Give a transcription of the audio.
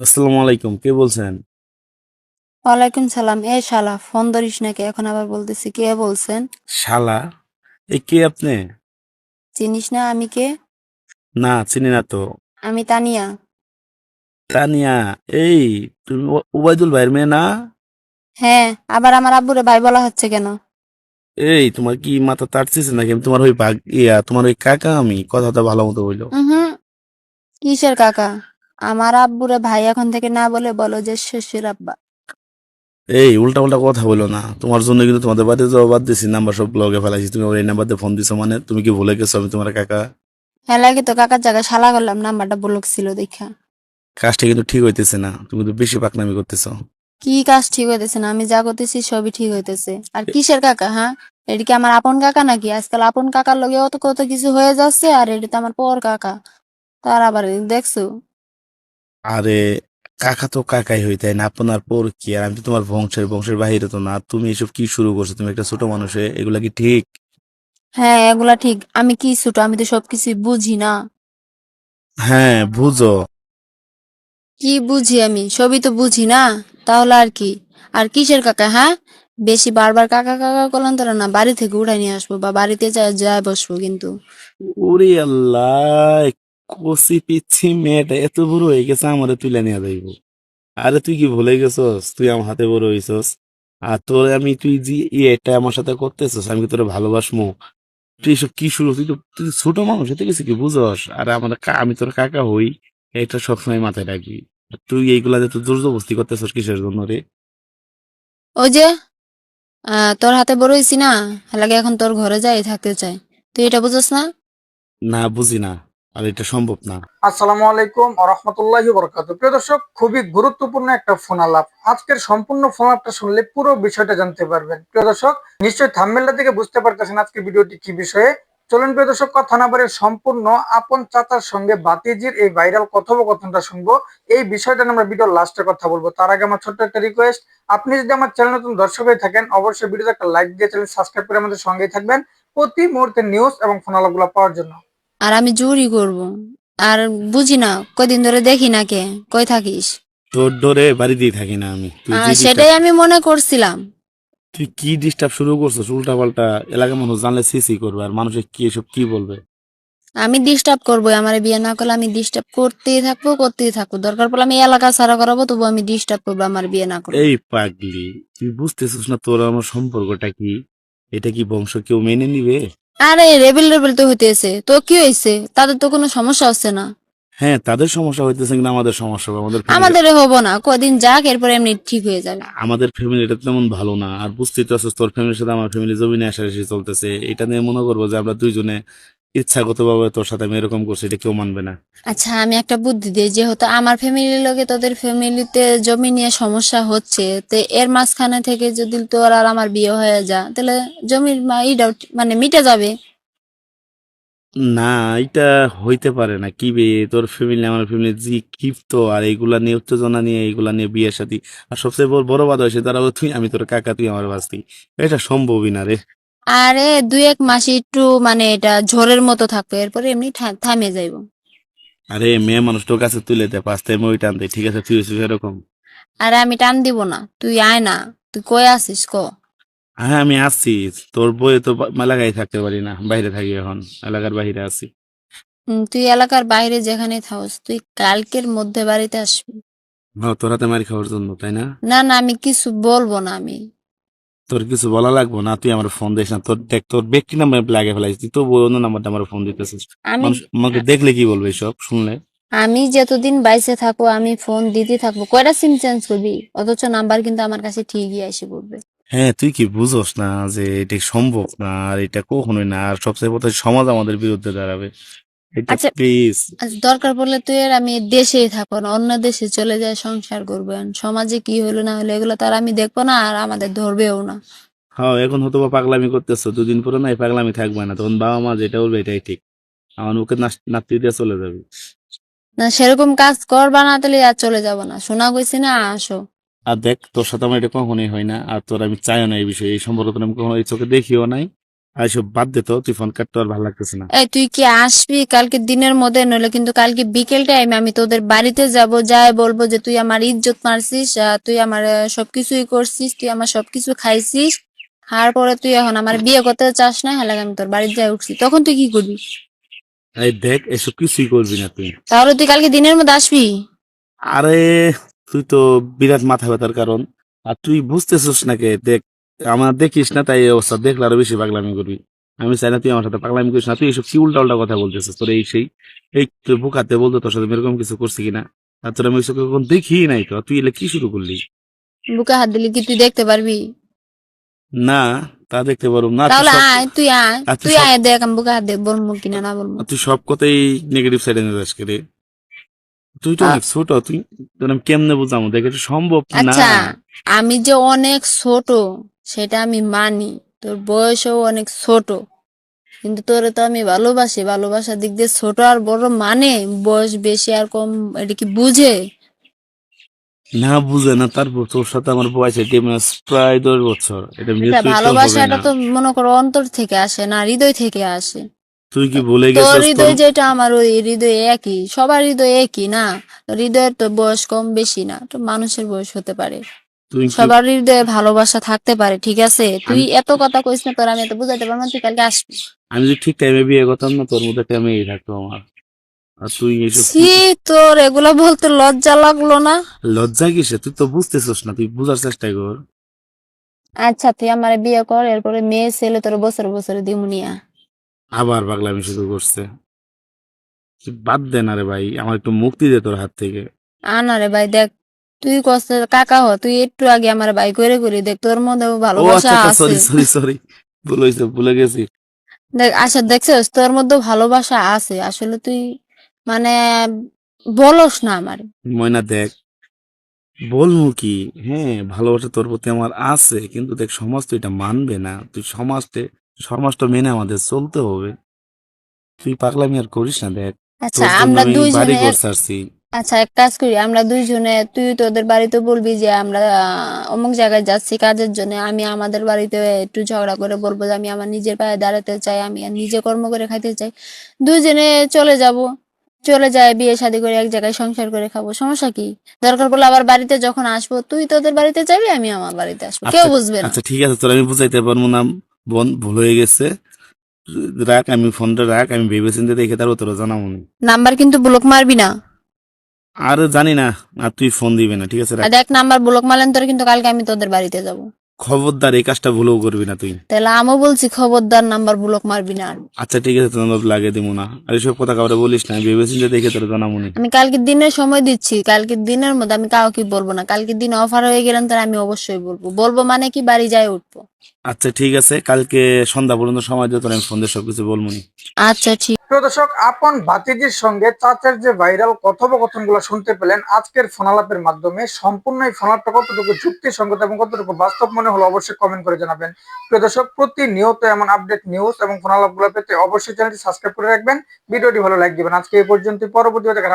আসসালামু আলাইকুম কে বলছেন? ওয়ালাইকুম সালাম। এ শালা ফোন ধরিস নাকি? এখন আবার বলতেছি কে বলছেন? শালা? এ কে আপনি? চিনিস না আমি কে? না চিনি না তো। আমি তানিয়া। তানিয়া এই তুমি ও- ওবায়দুল ভাইয়ের মেয়ে না? হ্যাঁ আবার আমার আব্বুরে ভাই বলা হচ্ছে কেন? এই তোমার কি মাথা তাড়ছিস নাকি? আমি তোমার ওই ভাগ ইয়া তোমার ওই কাকা আমি কথাটা ভালো মতো বলল। হুম কিসের কাকা? আমার আব্বুরে ভাই এখন থেকে না বলে বলো যে শ্বশুর আব্বা। এই উল্টা উল্টা কথা বলো না। তোমার জন্য কিন্তু তোমাদের বাড়িতে যাওয়া বাদ দিছি নাম্বার সব ব্লগে ফেলাইছি। তুমি আমার এই নাম্বার দিয়ে ফোন দিছো মানে? তুমি কি ভুলে গেছো আমি তোমার কাকা? হ্যাঁ লাগে তো কাকার জায়গায় শালা করলাম নাম্বারটা ব্লক ছিল দেখা। কাজটা কিন্তু ঠিক হইতেছে না তুমি তো বেশি পাকনামি করতেছো। কি কাজ ঠিক হইতেছে না আমি যা করতেছি সবই ঠিক হইতেছে। আর কিসের কাকা হ্যাঁ? এটা কি আমার আপন কাকা নাকি? আজকাল আপন কাকার লগে অত কত কিছু হয়ে যাচ্ছে আর এটা তো আমার পর কাকা। তার আবার দেখছ? আরে কাকা তো কাকাই হই তাই না আপনার পর কি? আর আমি তো তোমার বংশের বংশের বাহিরে তো না। তুমি এসব কি শুরু করছ? তুমি একটা ছোট মানুষে এগুলা কি ঠিক? হ্যাঁ এগুলা ঠিক। আমি কি ছোট? আমি তো সবকিছু বুঝি না। হ্যাঁ বুঝো। কি বুঝি আমি? সবই তো বুঝি না। তাহলে আর কি? আর কিসের কাকা হ্যাঁ? বেশি বারবার কাকা কাকা করলাম তোরা না বাড়ি থেকে উঠাই নিয়ে আসব বা বাড়িতে যায় বসবো কিন্তু। ওরে আল্লাহ কচি পিচ্ছি মেয়েটা এত বড় হয়ে গেছে আমারে তুলে নিয়ে যাইব। আরে তুই কি ভুলে গেছস? তুই আমার হাতে বড় হইছস। আর তোর আমি তুই যে এটা আমার সাথে করতেছস আমি কি তোরে ভালোবাসমু? তুই এসব কি শুরু? তুই তো তুই ছোট মানুষ এতে কিছু কি বুঝস? আর আমার আমি তোর কাকা হই এটা সবসময় মাথায় রাখবি। তুই এইগুলা যে তুই জোর জবরদস্তি করতেছস কিসের জন্য রে? ওই যে তোর হাতে বড় হয়েছি না লাগে এখন তোর ঘরে যাই থাকতে চাই। তুই এটা বুঝস না? না বুঝি না। আর এটা সম্ভব না। আসসালামু আলাইকুম বরকাত প্রিয় দর্শক, খুবই গুরুত্বপূর্ণ একটা ফোন আলাপ। আজকের সম্পূর্ণ ফোন আলাপটা শুনলে পুরো বিষয়টা জানতে পারবেন। প্রিয় দর্শক, নিশ্চয়ই থেকে বুঝতে পারতেছেন ভিডিওটি কি বিষয়ে। চলুন প্রিয় দর্শক, কথা না বলে সম্পূর্ণ আপন চাচার সঙ্গে বাতিজির এই ভাইরাল কথোপকথনটা শুনব। এই বিষয়টা আমরা ভিডিও লাস্টে কথা বলব। তার আগে আমার ছোট্ট একটা রিকোয়েস্ট আপনি যদি আমার চ্যানেল নতুন দর্শক হয়ে থাকেন, অবশ্যই ভিডিওতে একটা লাইক দিয়ে চ্যানেল সাবস্ক্রাইব করে আমাদের সঙ্গেই থাকবেন। প্রতি মুহূর্তে নিউজ এবং ফোন আলাপগুলো পাওয়ার জন্য। আর আমি জোরই করব। আর বুঝি না কয়দিন ধরে দেখি না কে কই থাকিস? তোর ডরে বাড়িতেই থাকি না আমি। তুই আহ, যে সেটাই আমি মনে করছিলাম। তুই কি ডিস্টার্ব শুরু করছিস? উল্টা পাল্টা এলাকার মানুষ জানলে সিসি করবে আর মানুষে কি এসব কি বলবে? আমি ডিস্টার্ব করব আমার বিয়ে না করলে আমি ডিস্টার্ব করতেই থাকব করতেই থাকব। দরকার পড়লে আমি এলাকা ছাড়া করাবো তবু আমি ডিস্টার্ব করব আমার বিয়ে না করলে। এই পাগলি তুই বুঝতেছিস না তোর আমার সম্পর্কটা কি? এটা কি বংশ কেউ মেনে নিবে? আরে রেবেল রেবেল তো হইতেছে। তো কি হইছে? তাদের তো কোনো সমস্যা হচ্ছে না। হ্যাঁ তাদের সমস্যা হইতেছে কিন্তু আমাদের সমস্যা হবে আমাদের আমাদের হব না। কদিন যাক এরপর এমনি ঠিক হয়ে যাবে। আমাদের ফ্যামিলিটা তেমন ভালো না। আর বুঝতেই তো আছিস তোর ফ্যামিলির সাথে আমার ফ্যামিলি জমি নিয়ে আসাআসি চলতেছে। এটা নিয়ে মনে করব যে আমরা দুইজনে ইচ্ছাগত ভাবে তোর সাথে আমি এরকম করছি এটা কেউ মানবে না। আচ্ছা আমি একটা বুদ্ধি দিই যেহেতু আমার ফ্যামিলির লোকে তোদের ফ্যামিলিতে জমি নিয়ে সমস্যা হচ্ছে তো এর মাঝখানে থেকে যদি তোর আর আমার বিয়ে হয়ে যা তাহলে জমির ইটাও মানে মিটে যাবে। না এটা হইতে পারে না কি বে? তোর ফ্যামিলি আমার ফ্যামিলি জি ক্ষিপ্ত আর এইগুলা নিয়ে উত্তেজনা নিয়ে এইগুলা নিয়ে বিয়ের সাথে। আর সবচেয়ে বড় বড় বাধা হয়েছে তারা তুই আমি তোর কাকা তুই আমার বাস্তি এটা সম্ভবই না রে। আরে দুই এক মাসে একটু মানে এটা ঝড়ের মতো থাকবে এরপরে এমনি থামে যাইবো। আরে মেয়ে মানুষ তোর কাছে তুলে দে পাঁচ টাইম ওই টানতে ঠিক আছে তুই হয়েছিস এরকম। আরে আমি টান দিব না তুই আয় না তুই কই আসিস ক? হ্যাঁ আমি আসছি তোর বইয়ে তো এলাকায় থাকতে পারি না বাইরে থাকি এখন এলাকার বাইরে আছি। তুই এলাকার বাইরে যেখানে থাকস তুই কালকের মধ্যে বাড়িতে আসবি। তোর হাতে মারি খাওয়ার জন্য তাই না? না না আমি কিছু বলব না আমি। তোর কিছু বলা লাগবো? না তুই আমার ফোন দিস না। তোর দেখ তোর ব্যক্তি নাম্বার লাগে ফেলাইছিস তুই তো বই অন্য নাম্বারটা আমার ফোন দিতেছিস। আমি আমাকে দেখলে কি বলবে সব শুনলে? আমি যতদিন বাইসে থাকব আমি ফোন দিতে থাকব। কয়টা সিম চেঞ্জ করবি? অথচ নাম্বার কিন্তু আমার কাছে ঠিকই আসে পড়বে। হ্যাঁ তুই কি বুঝোস না যে এটা সম্ভব না? আর এটা কখনোই না। আর সবচেয়ে প্রথমে সমাজ আমাদের বিরুদ্ধে দাঁড়াবে। এটা আচ্ছা। প্লিজ দরকার পড়লে তুই আর আমি দেশেই থাকব না অন্য দেশে চলে যায় সংসার করব আর সমাজে কি হলো না হলো এগুলো তার আমি দেখব না আর আমাদের ধরবেও না। হ্যাঁ এখন হয়তো বা পাগলামি করতেছো দুদিন পরে না এই পাগলামি থাকবে না তখন বাবা মা যেটা বলবে এটাই ঠিক। আমার মুখে নাতি দিয়ে চলে যাবে। না সেরকম কাজ করবা না তাহলে আর চলে যাব না। শোনা গেছি না আসো। আর দেখ তোর সাথে আমার এটা কখনোই হয় না আর তোর আমি চাইও না এই বিষয়ে এই সম্পর্কে তোর আমি কখনো এই চোখে দেখিও নাই। আর বাদ দে তো তুই ফোন কাটতে আর ভালো লাগতেছে না। এই তুই কি আসবি? কালকে দিনের মধ্যে নইলে কিন্তু কালকে বিকেল টাইমে আমি তোদের বাড়িতে যাব যাই বলব যে তুই আমার ইজ্জত মারছিস তুই আমার সবকিছুই করছিস তুই আমার সবকিছু খাইছিস খাওয়ার পরে তুই এখন আমার বিয়ে করতে চাস না হলে আমি তোর বাড়িতে যাই উঠছি। তখন তুই কি করবি? এই দেখ এসব কিছুই করবি না তুই। তাহলে তুই কালকে দিনের মধ্যে আসবি? আরে তুই তো বিরাট মাথা ব্যথার কারণ। আর তুই বুঝতেছিস নাকি দেখ আমার দেখিস না তাই এই অবস্থা। দেখলে আরও বেশি পাগলামি করবি। আমি চাই না তুই আমার সাথে পাগলামি করিস না। তুই এসব কি উল্টা উল্টা কথা বলতেছিস? তোর এই সেই এই তুই বুকাতে বলতো তোর সাথে এরকম কিছু করছি কিনা? আর তোর আমি ওইসব কখন দেখি নাই তো? তুই এলে কি শুরু করলি? বুকে হাত দিলে কি তুই দেখতে পারবি? না তা দেখতে পারব না। তুই তাহলে সব- আয় তুই আয়। তুই আয় দেখ আমি বুকে হাত দিয়ে বলব কিনা না বলব। তুই সব কথাই নেগেটিভ সাইডে নিয়ে যাস রে? তুই তো অনেক ছোট তুই তোর আমি কেমনে বুঝাবো? দেখ এটা সম্ভব না? আচ্ছা আমি যে অনেক ছোট সেটা আমি মানি। তোর বয়সও অনেক ছোট। কিন্তু তোরে তো আমি ভালোবাসি। ভালোবাসার দিক দিয়ে ছোট আর বড় মানে বয়স বেশি আর কম এটা কি বুঝে? না বুঝে না। তারপর তোর সাথে আমার বয়স এটি প্রায় দশ বছর। এটা ভালোবাসাটা তো মনে করো অন্তর থেকে আসে না হৃদয় থেকে আসে। তুই কি ভুলে তোর হৃদয় যেটা আমার ওই হৃদয় একই। সবার হৃদয় একই না? হৃদয়ের তো বয়স কম বেশি না। তো মানুষের বয়স হতে পারে। তুই কি- সবার হৃদয়ে ভালোবাসা থাকতে পারে ঠিক আছে? তুই এত কথা কইস না তোর আমি এত বুঝাইতে পারব না তুই কালকে আসবি। আমি যদি ঠিক টাইমে বিয়ে করতাম না তোর মধ্যে একটা মেয়ে থাকতো আমার। আর তুই এইসব ছি তোর এগুলো বলতে লজ্জা লাগল না? লজ্জা কিসে তুই তো বুঝতেছিস না তুই বুঝার চেষ্টা কর। আচ্ছা তুই আমার বিয়ে কর এরপরে মেয়ে ছেলে তোর বছর বছরে দিমুনিয়া আবার পাগলামি শুরু করছে। বাদ দে না রে ভাই আমার একটু মুক্তি দে তোর হাত থেকে। আনা রে ভাই দেখ তুই কষ্ট কাকা হ তুই একটু আগে আমার ভাই করে করে দেখ তোর মধ্যে ভালোবাসা আচ্ছা আছে। সরি সরি সরি ভুল হয়েছে ভুলে গেছি। দেখ আচ্ছা দেখছিস তোর মধ্যে ভালোবাসা আছে আসলে তুই মানে বলস না আমার। ময়না দেখ বলব কি? হ্যাঁ ভালোবাসা তোর প্রতি আমার আছে কিন্তু দেখ সমাজ তো এটা মানবে না। তুই সমাজতে সমাজটা মেনে আমাদের চলতে হবে। তুই পাগলামি আর করিস না দেখ। আচ্ছা আমরা আমি বাড়ি দুইজনে ঘর ছাড়ছি আচ্ছা এক কাজ করি আমরা দুইজনে তুই তোদের বাড়িতে বলবি যে আমরা অমুক জায়গায় যাচ্ছি কাজের জন্য আমি আমাদের বাড়িতে একটু ঝগড়া করে বলব যে আমি আমার নিজের পায়ে দাঁড়াতে চাই আমি নিজে কর্ম করে খাইতে চাই। দুইজনে চলে যাব চলে যায় বিয়ে শাদী করে এক জায়গায় সংসার করে খাব সমস্যা কি? দরকার পড়লে আবার বাড়িতে যখন আসব তুই তোদের বাড়িতে যাবি আমি আমার বাড়িতে আসব কেউ আচ্ছা, বুঝবে না। আচ্ছা ঠিক আছে তোর আমি বুঝাইতে পারব না বোন ভুল হয়ে গেছে। রাখ আমি ফোনটা রাখ আমি ভেবে চিন্তে দেখে তারপর তোরা জানাব। নাম্বার কিন্তু ব্লক মারবি না। আর জানি না আর তুই ফোন দিবি না ঠিক আছে? রাখ। আর দেখ নাম্বার ব্লক মারলেন তোর কিন্তু কালকে আমি তোদের বাড়িতে যাব। খবরদার এই কাজটা ভুলেও করবি না তুই। তাহলে আমিও বলছি খবরদার নাম্বার ব্লক মারবি না আর। আচ্ছা ঠিক আছে তোর লাগিয়ে দিব না। আর এসব কথা কাউরে বলিস না আমি ভেবে চিন্তে দেখে তোর জানাব নি। আমি কালকে দিনের সময় দিচ্ছি কালকে দিনের মধ্যে আমি কাউকে বলব না। কালকে দিন অফার হয়ে গেলেন তাহলে আমি অবশ্যই বলব। বলব মানে কি বাড়ি যায় উঠবো। আচ্ছা ঠিক আছে কালকে সন্ধ্যা পর্যন্ত সময় দিয়ে তোর আমি ফোন দিয়ে সবকিছু বলব নি। আচ্ছা ঠিক প্রিয় দর্শক, আপন ভাতিজির সঙ্গে চাচার যে ভাইরাল কথোপকথনগুলো শুনতে পেলেন, আজকের ফোনালাপের মাধ্যমে সম্পূর্ণ এই ফোনালাপটা কতটুকু যুক্তিসঙ্গত এবং কতটুকু বাস্তব মনে হলো অবশ্যই কমেন্ট করে জানাবেন। প্রিয় দর্শক, প্রতিনিয়ত এমন আপডেট নিউজ এবং ফোনালাপগুলো পেতে অবশ্যই চ্যানেলটি সাবস্ক্রাইব করে রাখবেন। ভিডিওটি ভালো লাগবে আজকে এই পর্যন্ত পরবর্তী দেখার